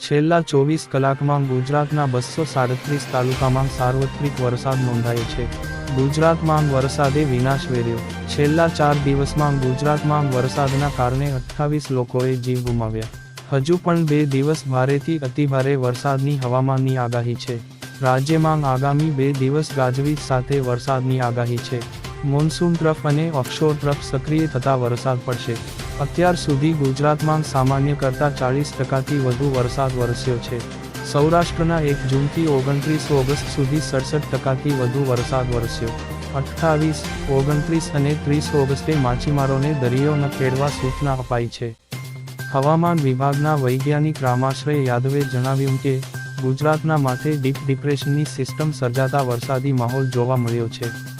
છેલ્લા ચોવીસ કલાકમાં ગુજરાતના બસો સાડત્રીસ તાલુકામાં સાર્વત્રિક વરસાદ નોંધાયો છે. ગુજરાતમાં વરસાદે વિનાશ વેર્યો. છેલ્લા ચાર દિવસમાં ગુજરાતમાં વરસાદના કારણે અઠ્ઠાવીસ લોકોએ જીવ ગુમાવ્યા. હજુ પણ બે દિવસ ભારેથી અતિભારે વરસાદની હવામાનની આગાહી છે. રાજ્યમાં આગામી બે દિવસ ગાજવીજ સાથે વરસાદની આગાહી છે. મોન્સૂન ટ્રફ અને ઓફશોર ટ્રફ સક્રિય થતા વરસાદ પડશે. અત્યાર સુધી ગુજરાતમાં સામાન્ય કરતાં ચાળીસ ટકાથી વધુ વરસાદ વરસ્યો છે. સૌરાષ્ટ્રના એક જૂનથી ઓગણત્રીસ ઓગસ્ટ સુધી સડસઠ ટકાથી વધુ વરસાદ વરસ્યો. અઠ્ઠાવીસ, ઓગણત્રીસ અને ત્રીસ ઓગસ્ટે માછીમારોને દરિયો ન ખેડવા સૂચના અપાઈ છે. હવામાન વિભાગના વૈજ્ઞાનિક રામાશ્રય યાદવે જણાવ્યું કે, ગુજરાતના માથે ડીપ ડિપ્રેશનની સિસ્ટમ સર્જાતા વરસાદી માહોલ જોવા મળ્યો છે.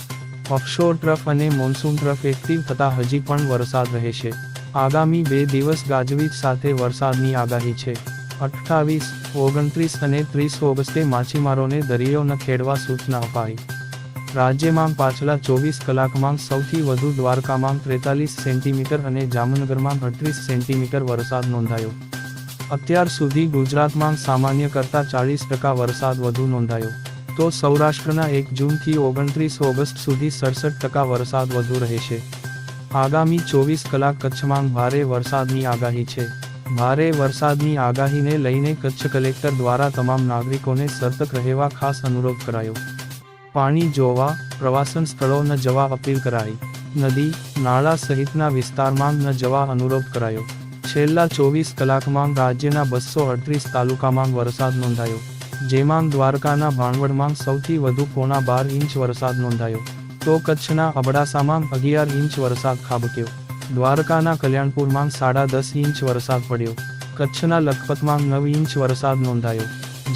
ઓફશોર ટ્રફ અને મોન્સૂન ટ્રફ એક્ટિવ થતા હજી પણ વરસાદ રહેશે. આગામી બે દિવસ ગાજવીજ સાથે વરસાદની આગાહી છે. અઠ્ઠાવીસ, ઓગણત્રીસ અને ત્રીસ ઓગસ્ટે માછીમારોને દરિયો ન ખેડવા સૂચના અપાઈ. રાજ્યમાં પાછલા ચોવીસ કલાકમાં સૌથી વધુ દ્વારકામાં ત્રેતાલીસ સેન્ટીમીટર અને જામનગરમાં અડત્રીસ સેન્ટીમીટર વરસાદ નોંધાયો. અત્યાર સુધી ગુજરાતમાં સામાન્ય કરતાં ચાળીસ ટકા વરસાદ વધુ નોંધાયો. તો સૌરાષ્ટ્રના એક જૂનથી ઓગણત્રીસ ઓગસ્ટ સુધી સડસઠ ટકા વરસાદ વધુ રહેશે. આગામી ચોવીસ કલાક કચ્છમાં ભારે વરસાદની આગાહી છે. ભારે વરસાદની આગાહીને લઈને કચ્છ કલેક્ટર દ્વારા તમામ નાગરિકોને સતર્ક રહેવા ખાસ અનુરોધ કરાયો. પાણી જોવા, પ્રવાસન સ્થળો ન જવા અપીલ કરાઈ. નદી, નાળા સહિતના વિસ્તારમાં ન જવા અનુરોધ કરાયો. છેલ્લા ચોવીસ કલાકમાં રાજ્યના બસો અડત્રીસ તાલુકામાં વરસાદ નોંધાયો. જેમાં દ્વારકાના ભાણવડમાં સૌથી વધુ પોણા બાર ઇંચ વરસાદ નોંધાયો. તો કચ્છના અબડાસામાં અગિયાર ઇંચ વરસાદ ખાબક્યો. દ્વારકાના કલ્યાણપુરમાં સાડા દસ ઇંચ વરસાદ પડ્યો. કચ્છના લખપતમાં નવ ઇંચ વરસાદ નોંધાયો.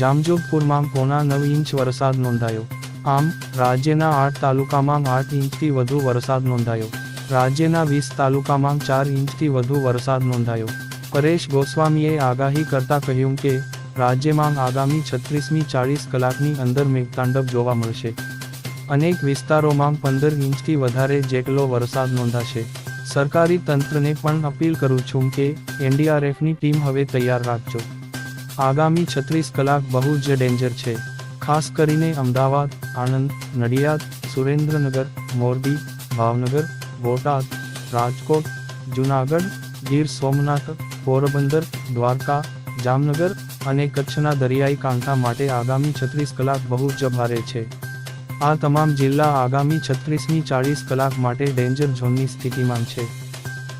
જામજોધપુરમાં પોણા નવ ઇંચ વરસાદ નોંધાયો. આમ, રાજ્યના આઠ તાલુકામાં આઠ ઇંચથી વધુ વરસાદ નોંધાયો. રાજ્યના વીસ તાલુકામાં ચાર ઇંચથી વધુ વરસાદ નોંધાયો. પરેશ ગોસ્વામીએ આગાહી કરતા કહ્યું કે રાજ્યમાં આગામી છત્રીસમી ચાળીસ કલાકની અંદર મેઘતાંડવ જોવા મળશે. અનેક વિસ્તારોમાં પંદર ઇંચથી વધારે જેટલો વરસાદ નોંધાશે. સરકારી તંત્રને પણ અપીલ કરું છું કે એનડીઆરએફની ટીમ હવે તૈયાર રાખજો. આગામી છત્રીસ કલાક બહુ જ ડેન્જર છે. ખાસ કરીને અમદાવાદ, આણંદ, નડિયાદ, સુરેન્દ્રનગર, મોરબી, ભાવનગર, બોટાદ, રાજકોટ, જૂનાગઢ, ગીર સોમનાથ, પોરબંદર, દ્વારકા જામનગર અને કચ્છના દરિયાઈ કાંઠા માટે આગામી છત્રીસ કલાક બહુ જ ભારે છે. આ તમામ જિલ્લા આગામી છત્રીસમી ચાળીસ કલાક માટે ડેન્જર ઝોનની સ્થિતિમાં છે.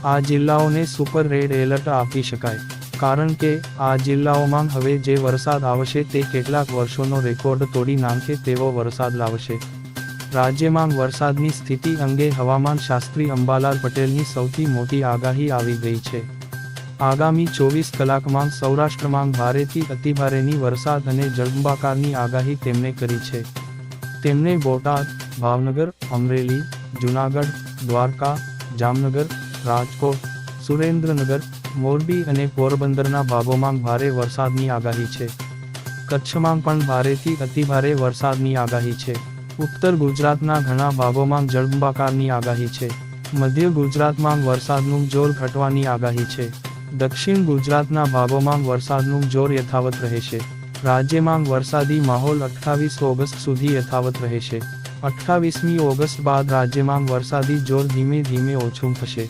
આ જિલ્લાઓને સુપર રેડ એલર્ટ આપી શકાય, કારણ કે આ જિલ્લાઓમાં હવે જે વરસાદ આવશે તે કેટલાક વર્ષોનો રેકોર્ડ તોડી નાખે તેવો વરસાદ લાવશે. રાજ્યમાં વરસાદની સ્થિતિ અંગે હવામાન શાસ્ત્રી અંબાલાલ પટેલની સૌથી મોટી આગાહી આવી ગઈ છે. આગામી ચોવીસ કલાકમાં સૌરાષ્ટ્રમાં ભારેથી અતિભારેની વરસાદ અને જળબંબાકારની આગાહી તેમણે કરી છે. તેમણે બોટાદ, ભાવનગર, અમરેલી, જૂનાગઢ, દ્વારકા, જામનગર, રાજકોટ, સુરેન્દ્રનગર, મોરબી અને પોરબંદરના ભાગોમાં ભારે વરસાદની આગાહી છે. કચ્છમાં પણ ભારેથી અતિભારે વરસાદની આગાહી છે. ઉત્તર ગુજરાતના ઘણા ભાગોમાં જળબંબાકારની આગાહી છે. મધ્ય ગુજરાતમાં વરસાદનું જોર ઘટવાની આગાહી છે. દક્ષિણ ગુજરાતના ભાગોમાં વરસાદનું જોર યથાવત રહેશે. રાજ્યમાં વરસાદી માહોલ અઠ્ઠાવીસ ઓગસ્ટ સુધી યથાવત રહેશે. અઠ્ઠાવીસમી ઓગસ્ટ બાદ રાજ્યમાં વરસાદી જોર ધીમે ધીમે ઓછું થશે.